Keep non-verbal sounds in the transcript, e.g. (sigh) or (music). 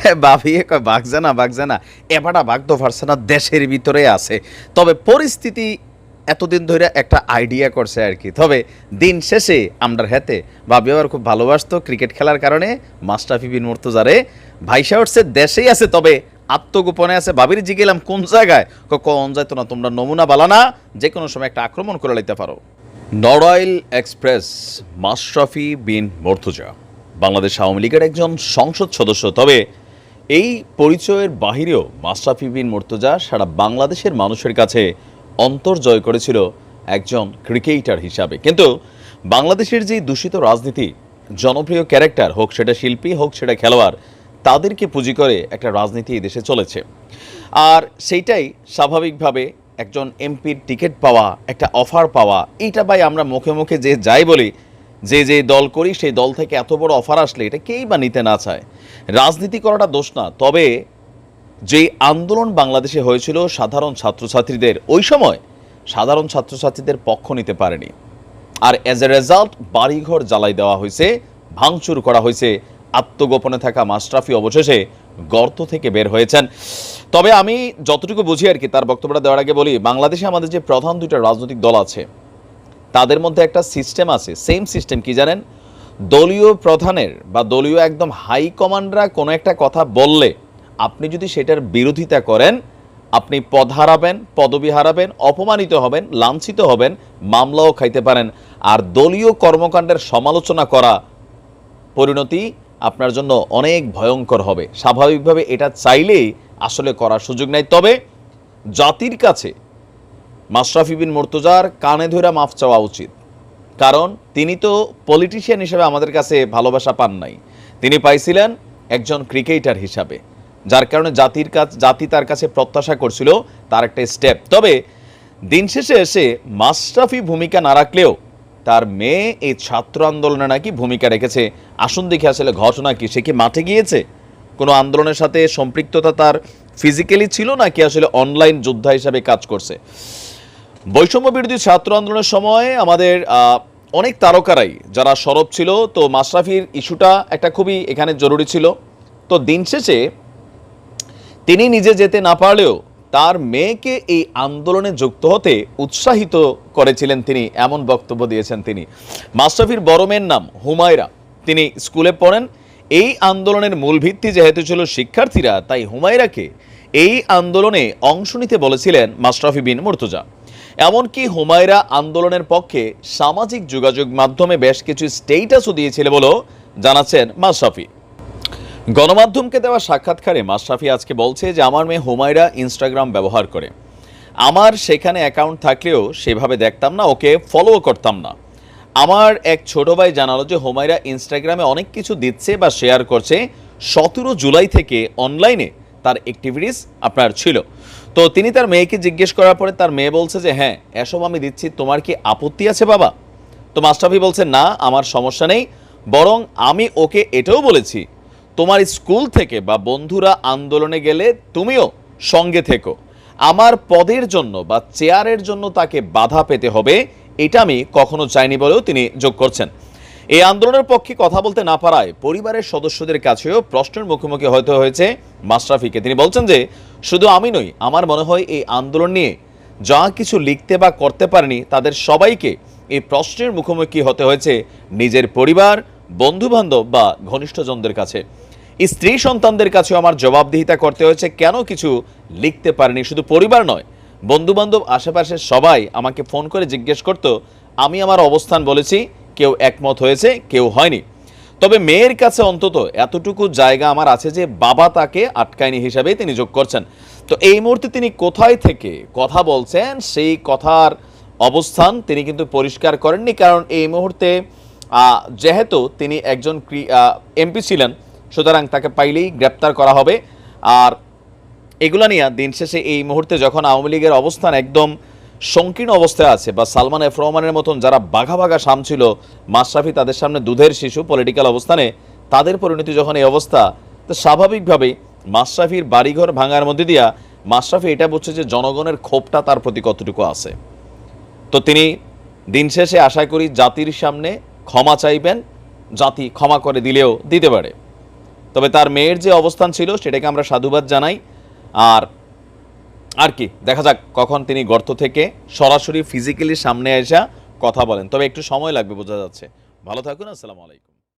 (laughs) বাভিয়ে কয় বাঘজানা বাঘজানা এবারটা বাঘ তো পারছে না, দেশের ভিতরে আছে। তবে পরিস্থিতি এতদিন ধরে একটা আইডিয়া করছে আর কি তবে দিন শেষে আমরার হাতে বাবি আবার খুব ভালোবাসতো ক্রিকেট খেলার কারণে মাস্টাফি বিন মুর্তজারে ভাইসা উঠছে, দেশেই আছে, তবে আত্মগোপনে আছে। বাবির জিগেলাম, কোন জায়গায়? কোন যাইতো না, তোমরা নমুনা বালানা যে কোনো সময় একটা আক্রমণ করে লইতে পারো। নড়াইল এক্সপ্রেস, মাশরাফি বিন মর্তুজা। বাংলাদেশ আওয়ামী লীগের একজন সংসদ সদস্য, তবে এই পরিচয়ের বাহিরেও মাশরাফি বিন মর্তুজা সারা বাংলাদেশের মানুষের কাছে অন্তর জয় করেছিল একজন ক্রিকেটার হিসাবে। কিন্তু বাংলাদেশের যে দূষিত রাজনীতি, জনপ্রিয় ক্যারেক্টার, হোক সেটা শিল্পী, হোক সেটা খেলোয়াড়, তাদেরকে পুঁজি করে একটা রাজনীতি এই দেশে চলেছে। আর সেইটাই স্বাভাবিকভাবে একজন এমপির টিকিট পাওয়া, একটা অফার পাওয়া, এইটা ভাই আমরা মুখে মুখে যে যাই বলি যে যে দল করি, সেই দল থেকে এত বড় অফার আসলে এটা কেই বা নিতে না চায়? রাজনীতি করাটা দোষ না, তবে যে আন্দোলন বাংলাদেশে হয়েছিল, সাধারণ ছাত্রছাত্রীদের, ওই সময় সাধারণ ছাত্রছাত্রীদের পক্ষ নিতে পারেনি। আর অ্যাজ এ রেজাল্ট বাড়িঘর জ্বালাই দেওয়া হয়েছে, ভাঙচুর করা হয়েছে, আত্মগোপনে থাকা মাশরাফি অবশেষে গর্ত থেকে বের হয়েছেন। তবে আমি যতটুকু বুঝি আর কি, তার বক্তব্যটা দেওয়ার আগে বলি, বাংলাদেশে আমাদের যে প্রধান দুইটা রাজনৈতিক দল আছে তাদের মধ্যে একটা সিস্টেম আছে, সেম সিস্টেম কি জানেন? দলীয় প্রধানের বা দলীয় একদম হাই কমান্ডরা কোনো একটা কথা বললে আপনি যদি সেটার বিরোধিতা করেন, আপনি পদ হারাবেন, পদবি হারাবেন, অপমানিত হবেন, লাঞ্ছিত হবেন, মামলাও খাইতে পারেন। আর দলীয় কর্মকাণ্ডের সমালোচনা করা পরিণতি আপনার জন্য অনেক ভয়ঙ্কর হবে। স্বাভাবিকভাবে এটা চাইলেই আসলে করার সুযোগ নাই। তবে জাতির কাছে মাশরাফি বিন মুর্তজার কানে ধরে মাফ চাওয়া উচিত। কারণ তিনি তো পলিটিশিয়ান হিসেবে আমাদের কাছে ভালোবাসা পান নাই। তিনি পাইছিলেন একজন ক্রিকেটার হিসাবে, যার কারণে জাতির কাজ জাতি তার কাছে প্রত্যাশা করছিল তার একটা স্টেপ তবে দিন শেষে এসে মাশরাফি ভূমিকা না রাখলেও তার মেয়ে এই ছাত্র আন্দোলনে নাকি ভূমিকা রেখেছে। আসুন দেখে আসলে ঘটনা কি, সে কি মাঠে গিয়েছে? কোনো আন্দোলনের সাথে সম্পৃক্ততা তার ফিজিক্যালি ছিল নাকি আসলে অনলাইন যোদ্ধা হিসাবে কাজ করছে? বৈষম্য বিরোধী ছাত্র আন্দোলনের সময় আমাদের অনেক তারকারাই, যারা সরব ছিল, তো মাশরাফির ইস্যুটা একটা খুবই এখানে জরুরি ছিল। তো দিন শেষে তিনি নিজে যেতে না পারলেও তার মেয়েকে এই আন্দোলনে যুক্ত হতে উৎসাহিত করেছিলেন তিনি, এমন বক্তব্য দিয়েছেন তিনি। মাশরাফির বড় মেয়ের নাম হুমায়রা। তিনি স্কুলে পড়েন। এই আন্দোলনের মূল ভিত্তি যেহেতু ছিল শিক্ষার্থীরা, তাই হুমায়রাকে এই আন্দোলনে অংশ নিতে বলেছিলেন মাশরাফি বিন মুর্তজা। এমনকি হুমায়রা আন্দোলনের পক্ষে সামাজিক যোগাযোগ মাধ্যমে বেশ কিছু স্টেটাসও দিয়েছিল বলেও জানাচ্ছেন মাশরাফি। গণমাধ্যমকে দেওয়া সাক্ষাৎকারে মাশরাফি আজকে বলছে যে, আমার মেয়ে হুমায়রা ইনস্টাগ্রাম ব্যবহার করে। আমার সেখানে অ্যাকাউন্ট থাকলেও সেভাবে দেখতাম না, ওকে ফলো করতাম না। আমার এক ছোট ভাই জানালো যে, হুমায়রা ইনস্টাগ্রামে অনেক কিছু দিচ্ছে বা শেয়ার করছে। সতেরো জুলাই থেকে অনলাইনে তার অ্যাক্টিভিটিস আপনার ছিল। তো তিনি তার মেয়েকে জিজ্ঞেস করার পরে তার মেয়ে বলছে যে হ্যাঁ এসব আমি দিচ্ছি। তোমার কি আপত্তি আছে বাবা? তো মাস্টাফি বলছে, না, আমার সমস্যা নেই। বরং আমি ওকে এটাও বলেছি, তোমার স্কুল থেকে বা বন্ধুরা আন্দোলনে গেলে তুমিও সঙ্গে থেকো। আমার পদের জন্য বা চেয়ারের জন্য তাকে বাধা পেতে হবে, এটা আমি কখনো চাইনি বলেও তিনি যোগ করছেন। এই আন্দোলনের পক্ষে কথা বলতে না পারায় পরিবারের সদস্যদের কাছেও প্রশ্নের মুখোমুখি হতে হয়েছে মাশরাফিকে। তিনি বলছেন যে, শুধু আমি নই, আমার মনে হয় এই আন্দোলন নিয়ে যা কিছু লিখতে বা করতে পারেনি, তাদের সবাইকে এই প্রশ্নের মুখোমুখি হতে হয়েছে নিজের পরিবার বন্ধু বান্ধব বা ঘনিষ্ঠজনদের কাছে। স্ত্রী সন্তানদের কাছেও আমার জবাবদিহিতা করতে হয়েছে, কেন কিছু লিখতে পারেনি? শুধু পরিবার নয় বন্ধু বান্ধব আশেপাশের সবাই আমাকে ফোন করে জিজ্ঞেস করত, আমি আমার অবস্থান বলেছি কেউ একমত হয়েছে, কেউ হয়নি। তবে মেয়ের কাছে অন্তত এতটুকু জায়গা আমার আছে যে বাবা তাকে আটকায়নি হিসাবে তিনি যোগ করছেন। তো এই মুহূর্তে তিনি কোথায় থেকে কথা বলছেন, সেই কথার অবস্থান তিনি কিন্তু পরিষ্কার করেননি। কারণ এই মুহূর্তে যেহেতু তিনি একজন এমপি ছিলেন, সুতরাং তাকে পাইলেই গ্রেপ্তার করা হবে। আর এগুলা নিয়ে দিন শেষে এই মুহূর্তে যখন আওয়ামী লীগের অবস্থান একদম সংকীর্ণ অবস্থায় আছে বা সালমান এফ রহমানের মতন যারা বাঘা বাঘা সাম ছিল, মাশরাফি তাদের সামনে দুধের শিশু পলিটিক্যাল অবস্থানে তাদের পরিণতি যখন এই অবস্থা, তো স্বাভাবিকভাবেই মাশরাফির বাড়িঘর ভাঙার মধ্যে দিয়া মাশরাফি এটা বুঝছে যে জনগণের ক্ষোভটা তার প্রতি কতটুকু আছে। তো তিনি দিন শেষে আশা করি জাতির সামনে ক্ষমা চাইবেন, জাতি ক্ষমা করে দিলেও দিতে পারে। তবে তার মেয়ের যে অবস্থান ছিল, সেটাকে আমরা সাধুবাদ জানাই। আর আর কি, দেখা যাক কখন তিনি গর্ত থেকে সরাসরি ফিজিক্যালি সামনে এসে কথা বলেন। তবে একটু সময় লাগবে, বোঝা যাচ্ছে। ভালো থাকুন, আসসালামু আলাইকুম।